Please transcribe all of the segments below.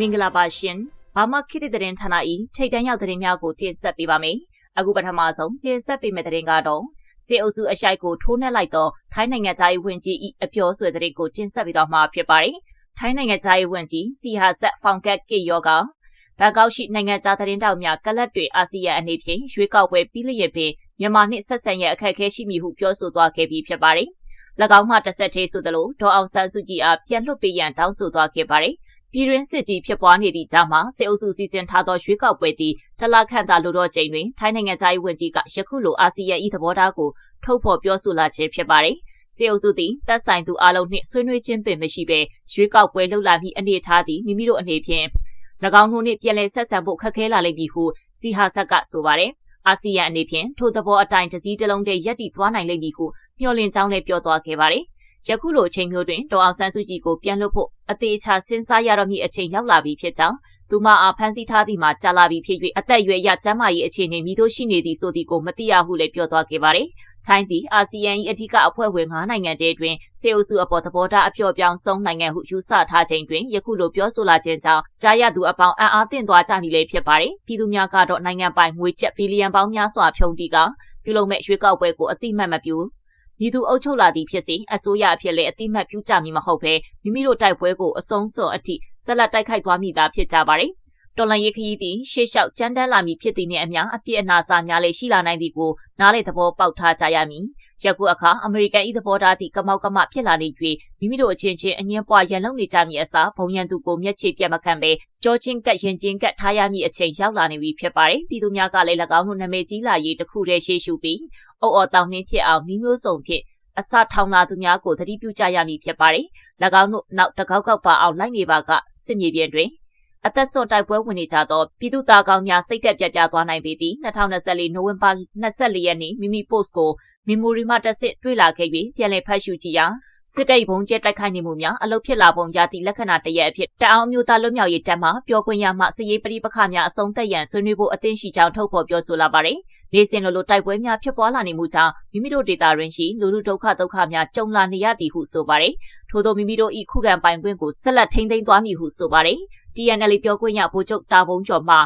မင်္ဂလာပါရှင်ဘာမခေတ်သစ်သတင်းဌာန၏ထိတ်တန်းရောက်သတင်းများကိုတင်ဆက်ပေးပါမယ်အခုပထမဆုံးတင်ဆက်ပေးမယ့်သတင်းကတော့စေအုပ်စုအရှိုက်ကိုထိုးနှက်လိုက်သောထိုင်းနိုင်ငံသား၏ဝင်ကြီး၏အပြောဆွေသတင်းကိုတင်ဆက်ပေးတော့မှာဖြစ်ပါတယ်ထိုင်းနိုင်ငံသား၏ဝင်ကြီးစီဟာဆက်ဖောင်ကက်ကေယောကဘန်ကောက်ရှိနိုင်ငံသားသတင်းတောက်များကလပ်တွေအာဆီယံအနေဖြင့်ရွေးကောက်ပွဲပြီးလျက်ပင်မြန်မာနှင့်ဆက်ဆံရဲ့အခက်အခဲရှိမည်ဟုပြောဆိုသွားခဲ့ပြီးဖြစ်ပါတယ်၎င်းမှတစ်ဆက်သေးဆိုသလိုဒေါ်အောင်ဆန်းစုကြည်အားပြန်လွှတ်ပေးရန်တောင်းဆိုသွားခဲ့ပါတယ် ပြည်တွင်းစစ်ကြီးဖြစ်ပွားနေသည့်ကြားမှာစေအုပ်စုစီစဉ်ထားသောရွေးကောက်ပွဲသည်တလခန့်သာလိုတော့ချိန်တွင်ထိုင်းနိုင်ငံသားရေးဝန်ကြီးကယခုလိုအာဆီယံ၏သဘောထားကိုထုတ်ဖော်ပြောဆိုလာခြင်းဖြစ်ပါတယ်။စေအုပ်စုသည်တပ်ဆိုင်သူအလုံးနှင့်ဆွေးနွေးခြင်းပင်မရှိဘဲရွေးကောက်ပွဲလှုပ်လာပြီးအနေထားသည်မိမိတို့အနေဖြင့်၎င်းတို့နှင့်ပြည်လဲဆက်ဆံဖို့ခက်ခဲလာလိမ့်မည်ဟုစီဟာဆက်ကဆိုပါတယ်။အာဆီယံအနေဖြင့်ထိုသဘောအတိုင်းတစည်းတလုံးတည်းရပ်တည်သွားနိုင်လိမ့်မည်ဟုမျှော်လင့်ကြောင်းလည်းပြောသွားခဲ့ပါတယ်။ ယခုလိုအချိန်မျိုးတွင်ဒေါအောင်ဆန်းစုကြည်ကိုပြန်လွှတ်ဖို့အသေးချာစဉ်းစားရတော့မည့်အချိန်ရောက်လာပြီဖြစ်ကြောင်းသူမအားဖမ်းဆီးထားသည်မှာကြာလာပြီဖြစ်၍အသက်အရွယ်ရကျန်းမာရေးအခြေအနေမိတို့ရှိနေသည်ဆိုသည်ကိုမသိရဟုလည်းပြောသွားခဲ့ပါတယ်။ထိုင်းသည်အာဆီယံ၏အဓိကအဖွဲ့ဝင်9နိုင်ငံတည်းတွင်စေအုပ်စုအပေါ်သဘောထားအပြော့ပြောင်းဆုံးနိုင်ငံဟုယူဆထားခြင်းတွင်ယခုလိုပြောဆိုလာခြင်းကြောင့်ကြားရသူအပေါင်းအံ့အားသင့်သွားကြမည်လည်းဖြစ်ပါတယ်။ပြည်သူများကတော့နိုင်ငံပိုင်ငွေကျပ်ဘီလီယံပေါင်းများစွာဖြုံးတီးကပြုလုပ်မဲ့ရွေးကောက်ပွဲကိုအတိမတ်မပြု မည်သူအုပ်ချုပ်လာသည်ဖြစ်စေအစိုးရအဖြစ်လည်းအတိမတ်ပြုကြမည်မဟုတ်ဘဲမိမိတို့တိုက်ပွဲကိုအဆုံးစွန်အထိဆက်လက်တိုက်ခိုက်သွားမိတာဖြစ်ကြပါတယ်။ တော်လန်ရေးခရီးသည်ရှေ့လျှောက်ကြမ်းတမ်းလာမည်ဖြစ်သည်နှင့်အမျှအပြစ်အနာစာများလည်းရှိလာနိုင်သည်ကိုနားလေသဘောပေါက်ထားကြရမည်။ယခုအခါအမေရိကန်၏သဘောထားသည့်ကမောက်ကမဖြစ်လာနေ၍မိမိတို့အချင်းချင်းအငင်းပွားရန်လုံနေကြမည်အစားဘုံရန်သူကိုမျက်ခြေပြတ်မခံဘဲကြောချင်းကက်ရင်ချင်းကက်ထားရမည်အချိန်ရောက်လာနေပြီဖြစ်ပါတယ်။ပြည်သူများကလည်း၎င်းတို့နာမည်ကြီးလာရေးတစ်ခုတည်းရှေ့ရှုပြီးအုပ်အော်တောင်းနှင်းဖြစ်အောင်နှီးမျိုးစုံဖြင့်အစထောင်လာသူများကိုသတိပြုကြရမည်ဖြစ်ပါတယ်။၎င်းတို့နောက်တကောက်ကောက်ပါအောင်လိုက်နေပါကစစ်မြေပြင်တွင် အသက်ဆွတိုက်ပွဲဝင်နေကြသောပြည်သူသားကောင်းများစိတ်တက်ပြပြသွားနိုင်ပေသည်2024နိုဝင်ဘာ24ရက်နေ့မိမိ post ကို memory မှတက်စစ်တွေ့လာခဲ့ပြီးပြန်လည်ဖတ်ရှုကြည့်ရာစစ်တပ်ဘုံကျဲတိုက်ခိုက်နေမှုများအလုတ်ဖြစ်လာပုံရသည့်လက္ခဏာတရက်အဖြစ်တအောင်မျိုးသားလွတ်မြောက်ရေးတပ်မှပြောခွင့်ရမှစည်ရေးပရိပခများအဆုံးသက်ရန်ဆွေးနွေးဖို့အသင့်ရှိကြောင်းထုတ်ဖော်ပြောဆိုလာပါတယ်။လေစင်လိုလိုတိုက်ပွဲများဖြစ်ပွားလာနေမှုကြောင့်မိမိတို့ဒေသတွင်ရှိလူလူဒုက္ခဒုက္ခများကြုံလာနေရသည်ဟုဆိုပါတယ်။ထို့သောမိမိတို့၏ခုခံပိုင်ခွင့်ကိုဆက်လက်ထိန်းသိမ်းသွားမည်ဟုဆိုပါတယ်။ TNL ပြောခွင့်ရဗိုလ်ချုပ်တာဘုံကျော်မှ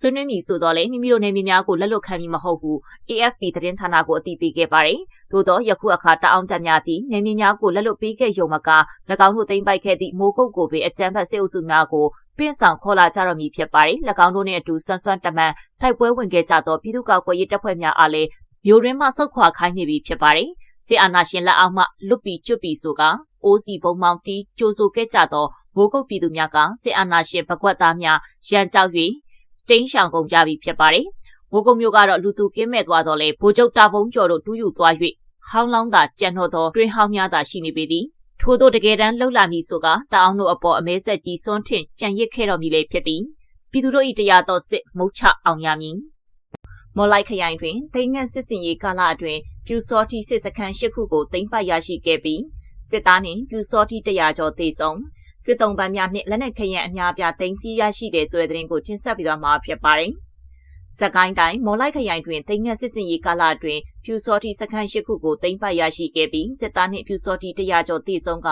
ဆွေးနွေးမည်ဆိုတော့လေမိမိတို့နေမြေများကိုလက်လွတ်ခံမည်မဟုတ်ဘူး AFP သတင်းဌာနကိုအသိပေးခဲ့ပါတယ်။သို့သောယခုအခါတအောင်တက်များသည့်နေမြေများကိုလက်လွတ်ပေးခဲ့ရုံမက၎င်းတို့သိမ်းပိုက်ခဲ့သည့်မိုးကုတ်ကိုပင်အကြမ်းဖက်စစ်အုပ်စုများကိုပင့်ဆောင်ခေါ်လာကြတော့မည်ဖြစ်ပါတယ်။၎င်းတို့နှင့်အတူဆွမ်းဆွမ်းတမန်တိုက်ပွဲဝင်ခဲ့ကြသောပြည်သူ့ကောက်ကွယ်ရေးတပ်ဖွဲ့များအားလည်းမျိုးရင်းမှဆုတ်ခွာခိုင်းနေပြီဖြစ်ပါတယ်။စစ်အာဏာရှင်လက်အောက်မှလွတ်ပြီးကျွတ်ပြီးဆိုကအိုးစီဘုံမောင်တီကြိုးဆိုခဲ့ကြသောမိုးကုတ်ပြည်သူများကစစ်အာဏာရှင်ဘကွက်သားများရန်ကြောက်၍ တိန်းရှောင်ကုန်ကြပြီဖြစ်ပါတယ်။မိုးကုတ်မျိုးကတော့လူသူကင်းမဲ့သွားတော့လေဗိုလ်ချုပ်တာဘုံကျော်တို့တူးယူသွား၍ဟောင်းလောင်းသာကြံ့တော့သောတွင်ဟောင်းများသာရှိနေပေသည်။ထို့သောတကယ်တမ်းလှုပ်လာမည်ဆိုကတအောင်တို့အပေါ်အမဲဆက်ကြီးစွန်းထင်ကြံရစ်ခဲ့တော်မူလေဖြစ်သည်။ပြည်သူတို့၏တရားတော်စစ်မုတ်ချအောင်ရမည်။မော်လိုက်ခရိုင်တွင်သိန်းငန့်စစ်စင်ရေးကာလအတွင်းပြူစောတိစစ်စခန်း၈ခုကိုသိမ်းပိုက်ရရှိခဲ့ပြီးစစ်သားနှင့်ပြူစောတိတရာကျော်သေဆုံး စစ်တုံးပန်းများနှင့်လက်နက်ခရံအများပြားသိမ်းဆည်းရရှိတဲ့ဆိုတဲ့သတင်းကိုတင်ဆက်ပြီးတော့မှာဖြစ်ပါတယ်။စကိုင်းတိုင်းမော်လိုက်ခရိုင်တွင်တိမ်ငတ်စစ်စင်ရေးကာလအတွင်းဖြူစောတိစခန်းရှိခုကိုသိမ်းပိုက်ရရှိခဲ့ပြီးစစ်သားနှင့်ဖြူစောတိတရာကျော်တည်ဆုံးက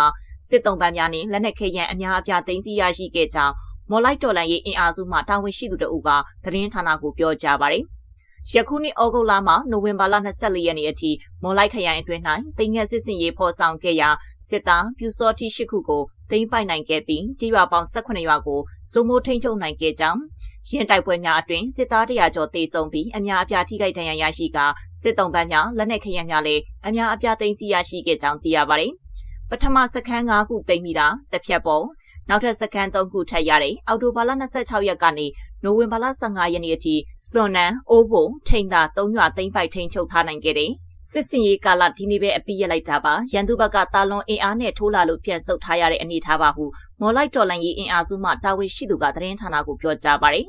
စစ်တုံးပန်းများနှင့်လက်နက်ခရံအများအပြားသိမ်းဆည်းရရှိခဲ့ကြောင်းမော်လိုက်တော်လန်ရေးအင်အားစုမှတာဝန်ရှိသူတို့ကသတင်းဌာနကိုပြောကြားပါတယ်။ယခုနှစ်ဩဂုတ်လမှနိုဝင်ဘာလ24ရက်နေ့အထိမွန်လိုက်ခရိုင်အတွင်း၌တင်ငယ်စစ်စင်ရေးဖော်ဆောင်ခဲ့ရာစစ်သားပြူစောတိရှိခုကို သိမ်းပိုက်နိုင်ခဲ့ပြီးကြေးရွာပေါင်း18ရွာကိုစုံမိုးထိန်းချုပ်နိုင်ခဲ့ကြောင်းရင်တိုက်ပွဲများအတွင်းစစ်သားတရာကျော်တေဆုံးပြီးအများအပြားထိခိုက်ဒဏ်ရာရရှိကစစ်တုံးပန်းများလက်နက်ခရံများလည်းအများအပြားသိမ်းဆည်းရရှိခဲ့ကြောင်းသိရပါတယ်။ပထမစခန်း၅ခုသိမ်းမိတာတစ်ဖြတ်ပုံနောက်ထပ်စခန်း၃ခုထပ်ရတယ်အော်တိုဘာလ26ရက်ကနေနိုဝင်ဘာလ15ရက်နေ့အထိစွန်နန်အိုးဘုံထိန်သာ၃ရွာသိမ်းပိုက်ထိန်ချုပ်ထားနိုင်ခဲ့တယ် စစ်စင်ရေးကာလဒီနေ့ပဲအပြည့်ရလိုက်တာပါရန်သူဘက်ကတာလွန်အင်အားနဲ့ထိုးလာလို့ပြန်ဆုတ်ထားရတဲ့အနေထားပါဟုမော်လိုက်တော်လန်ရေးအင်အားစုမှတာဝန်ရှိသူကသတင်းဌာနကိုပြောကြားပါတယ်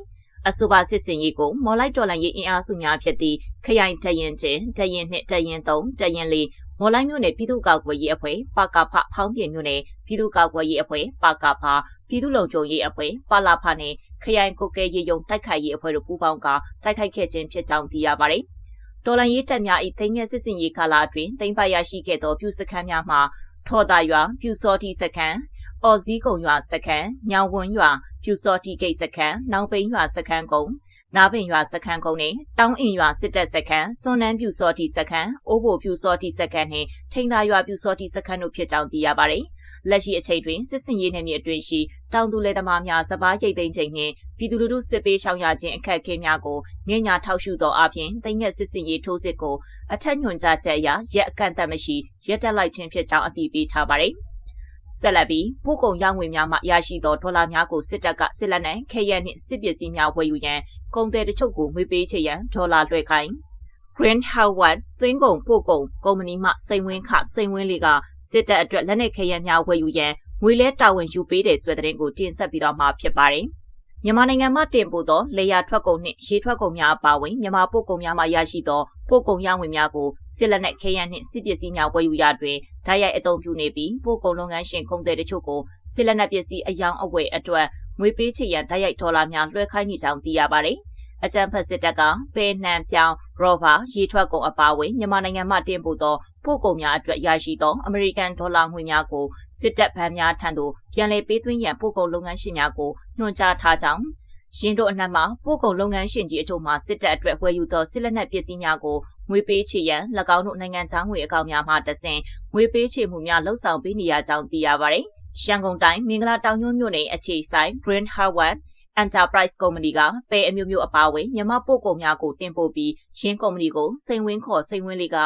အဆိုပါစစ်စင်ရေးကိုမော်လိုက်တော်လန်ရေးအင်အားစုများဖြစ်သည့်ခရိုင်တရင်ချင်းတရင်နှစ်တရင်သုံးတရင်လေးမော်လိုက်မြို့နယ်ပြည်သူ့ကောက်ွယ်ရေးအဖွဲ့ပကဖဖောင်းပြင်းမြို့နယ်ပြည်သူ့ကောက်ွယ်ရေးအဖွဲ့ပကဖပြည်သူ့လုံခြုံရေးအဖွဲ့ပလာဖနဲ့ခရိုင်ကိုကဲရေးယုံတိုက်ခိုက်ရေးအဖွဲ့တို့ပူးပေါင်းကတိုက်ခိုက်ခဲ့ခြင်းဖြစ်ကြောင်းသိရပါတယ်။ ဒေါ်လာရေးတပ်များ၏သိငယ်စစ်စင်ရေးကာလအတွင်းသိမ်းပိုက်ရရှိခဲ့သောပြူစခန်းများမှာထော်တာရွာပြူစောတိစခန်းအော်ဇီးကုံရွာစခန်းညောင်ဝန်းရွာပြူစော်တီဂိတ်စခန်းနောင်ပိန်းရွာစခန်းကု န်းနားပင်ရွာစခန်းကုန်းနဲ့တောင်းအင်ရွာစစ်တပ်စခန်းစွန်နန်းပြူစော်တီစခန်းအိုးဘိုပြူစော်တီစခန်းနဲ့ထိန်သာရွာပြူစော်တီစခန်းတို့ဖြစ်ကြောင်းသိရပါတယ်။လက်ရှိအချိန်တွင်စစ်စင်ရေးနယ်မြေအတွင်းရှိတောင်သူလယ်သမားများစပားရိတ်သိမ်းချိန်နှင့်ပြည်သူလူထုစစ်ပေးရှောင်ရခြင်းအခက်အခဲများကိုငင်းညာထောက်ရှုသောအပြင်တိမ်ငက်စစ်စင်ရေးထိုးစစ်ကိုအထက်ညွှန်ကြားချက်အရရက်အကန့်အသတ်မရှိရက်တက်လိုက်ခြင်းဖြစ်ကြောင်းအတည်ပြုထားပါတယ်။ဆက်လက်ပြီးပို့ကုန်ရောင်းဝယ်များမှရရှိသောဒေါ်လာများကိုစစ်တပ်ကစစ်လက်နက်ခဲယက်နှင့်စစ်ပစ္စည်းများဝယ်ယူရန် ကုန်သည်တချို့ကိုငွေပေးချေရန်ဒေါ်လာလွှဲခိုင်း Green Howard သွင်းကုန်ပို့ကုန်ကုမ္ပဏီမှစိန်ဝင်းခစိန်ဝင်းလေးကစစ်တပ်အတွက်လက်နက်ခဲယက်များဝယ်ယူရန်ငွေလဲတာဝန်ယူပေးတယ်ဆိုတဲ့သတင်းကိုတင်ဆက်ပြီးတော့မှာဖြစ်ပါတယ်။မြန်မာနိုင်ငံမှာတင်ပို့သောလေယာထွက်ကုန်နှင့်ရေထွက်ကုန်များအပါအဝင်မြန်မာပို့ကုန်များမှရရှိသောပို့ကုန်ရောင်းဝယ်များကိုစစ်လက်နက်ခဲယမ်းနှင့်စစ်ပစ္စည်းများဝယ်ယူရတွင်ဓာတ်ရိုက်အသုံးပြုနေပြီးပို့ကုန်လုပ်ငန်းရှင်ကုန်သည်တချို့ကိုစစ်လက်နက်ပစ္စည်းအယောင်အဝယ်အတွက် ငွေပေးချေရန်ဓာတ်ရိုက်ဒေါ်လာများလွှဲခိုင်းနေကြောင်းသိရပါတယ်။အကြံဖတ်စစ်တပ်ကပဲနှံပြောင်းရောဘာရေထွက်ကုန်အပါအဝင်မြန်မာနိုင်ငံမှတင်ပို့သောပို့ကုန်များအတွက်ရရှိသောအမေရိကန်ဒေါ်လာငွေများကိုစစ်တပ်ဗန်းများထံသို့ပြန်လည်ပေးသွင်းရန်ပို့ကုန်လုပ်ငန်းရှင်များကိုညွှန်ကြားထားကြောင်းရှင်တို့အနှံ့မှာပို့ကုန်လုပ်ငန်းရှင်ကြီးအချို့မှစစ်တပ်အတွက်ဝယ်ယူသောစစ်လက်နက်ပစ္စည်းများကိုငွေပေးချေရန်၎င်းတို့နိုင်ငံခြားငွေအကောင့်များမှတဆင့်ငွေပေးချေမှုများလှုပ်ဆောင်ပေးနေရကြောင်းသိရပါတယ်။ ရှမ်းကုန်တိုင်းမင်္ဂလာတောင်ညွန့်မြို့နယ်အခြေဆိုင် Green Harvard Enterprise ကုမ္ပဏီကပဲအမျိုးမျိုးအပါအဝင်မြန်မာပို့ကုန်များကိုတင်ပို့ပြီးရှင်းကုမ္ပဏီကိုစိန်ဝင်းခေါ်စိန်ဝင်းလေးက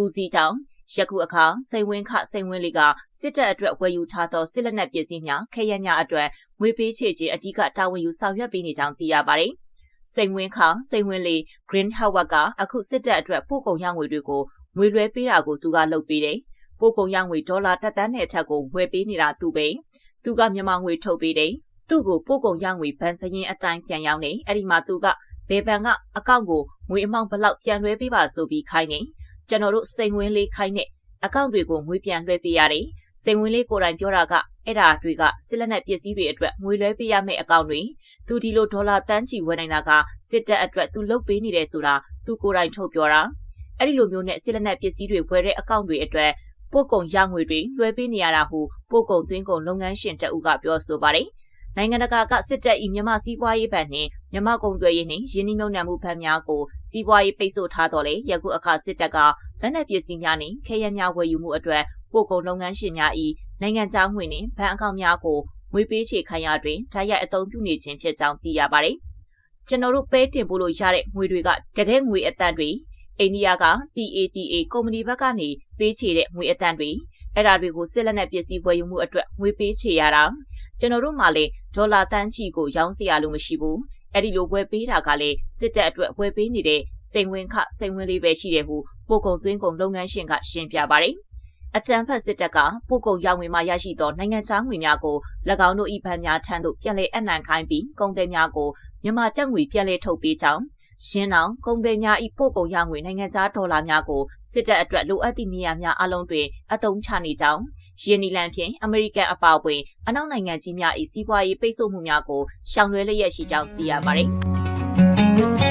ဦးစီးတောင်ယခုအခါစိန်ဝင်းခစိန်ဝင်းလေးကစစ်တပ်အတွက်ဝယ်ယူထားသောစစ်လက်နက်ပစ္စည်းများခဲယမ်းများအတွက်ငွေပေးချေခြင်းအ धिक တာဝန်ယူဆောင်ရွက်ပေးနေကြောင်းသိရပါတယ်။စိန်ဝင်းခစိန်ဝင်းလေး Green Howard ကအခုစစ်တပ်အတွက်ပို့ကုန်ရငွေတွေကိုငွေလွှဲပေးတာကိုသူကလုပ်ပေးတယ်။ ပို့ကုန်ရငွေဒေါ်လာတက်တန်းနဲ့အထက်ကိုဝယ်ပေးနေတာသူပဲ။သူကမြန်မာငွေထုတ်ပေးတယ်။သူ့ကိုပို့ကုန်ရငွေဘဏ်စရင်အတိုင်းပြန်ရောက်နေ။အဲ့ဒီမှာသူကဘယ်ဘဏ်ကအကောင့်ကိုငွေအမောင့်ဘလောက်ပြန်လွှဲပေးပါဆိုပြီးခိုင်းနေ။ကျွန်တော်တို့စိန်ဝင်းလေးခိုင်းတဲ့အကောင့်တွေကိုငွေပြန်လွှဲပေးရတယ်။စိန်ဝင်းလေးကိုယ်တိုင်ပြောတာကအဲ့ဒါတွေကစစ်လက်နက်ပစ္စည်းတွေအတွက်ငွေလွှဲပေးရမယ့်အကောင့်တွေသူဒီလိုဒေါ်လာတန်းချီဝယ်နိုင်တာကစစ်တပ်အတွက်သူလုပ်ပေးနေတယ်ဆိုတာသူကိုယ်တိုင်ထုတ်ပြောတာအဲ့ဒီလိုမျိုးနဲ့စစ်လက်နက်ပစ္စည်းတွေဝယ်တဲ့အကောင့်တွေအတွက် ပို့ကုန်ရငွေတွေလွှဲပေးနေရတာဟုပို့ကုန်သွင်းကုန်လုပ်ငန်းရှင်တအုပ်ကပြောဆိုပါတယ်နိုင်ငံတကာကစစ်တပ်၏မြန်မာစီးပွားရေးဘဏ်နှင့်မြန်မာကုန်သွယ်ရေးနှင့်ယင်းနှိမ့်မြုံနယ်မှုဘဏ်များကိုစီးပွားရေးပိတ်ဆို့ထားတော်လဲယခုအခါစစ်တပ်ကလက်နက်ပစ္စည်းများနှင့်ခဲယမ်းများဝယ်ယူမှုအတွက်ပို့ကုန်လုပ်ငန်းရှင်များ၏နိုင်ငံခြားငွေနှင့်ဘဏ်အကောင့်များကိုငွေပေးချေခိုင်းရတွင်ဓာတ်ရိုက်အသုံးပြုနေခြင်းဖြစ်ကြောင်းသိရပါတယ်။ကျွန်တော်တို့ပဲတင်ပို့လို့ရတဲ့ငွေတွေကတကယ်ငွေအတန်တွေ အိန္ဒိယက TATA ကုမ္ပဏီဘက်ကနေပေးချေတဲ့ငွေအတန်တွေအဲ့ဒါတွေကိုစစ်လက်နက်ပစ္စည်းဝယ်ယူမှုအတွက်ငွေပေးချေရတာကျွန်တော်တို့မှလည်းဒေါ်လာတန်းချီကိုရောင်းစရာလိုမရှိဘူးအဲ့ဒီလိုဝယ်ပေးတာကလည်းစစ်တပ်အတွက်ဝယ်ပေးနေတဲ့စိန်ဝင်ခစိန်ဝင်လေးပဲရှိတယ်ဟုပို့ကုန်သွင်းကုန်လုပ်ငန်းရှင်ကရှင်းပြပါတယ်။အကြံဖတ်စစ်တပ်ကပို့ကုန်ရောင်းဝယ်မှရရှိသောနိုင်ငံခြားငွေများကို၎င်းတို့၏ဘဏ်များထံသို့ပြန်လည်အနှံခိုင်းပြီးကုန်သည်များကိုမြန်မာကျပ်ငွေပြန်လည်ထုတ်ပေးကြောင်း ရှင်းအောင်ကုန်သည်များ၏ပို့ကုန်ရငွေနိုင်ငံခြားဒေါ်လာများကိုစစ်တပ်အတွက်လိုအပ်သည့်နေရာများအလုံးတွင်အသုံးချနေကြောင်းယင်းနီလန်ဖြင့်အမေရိကန်အပါအဝင်အနောက်နိုင်ငံကြီးများ၏စီးပွားရေးပိတ်ဆို့မှုများကိုရှောင်လွှဲလျက်ရှိကြောင်းသိရပါသည်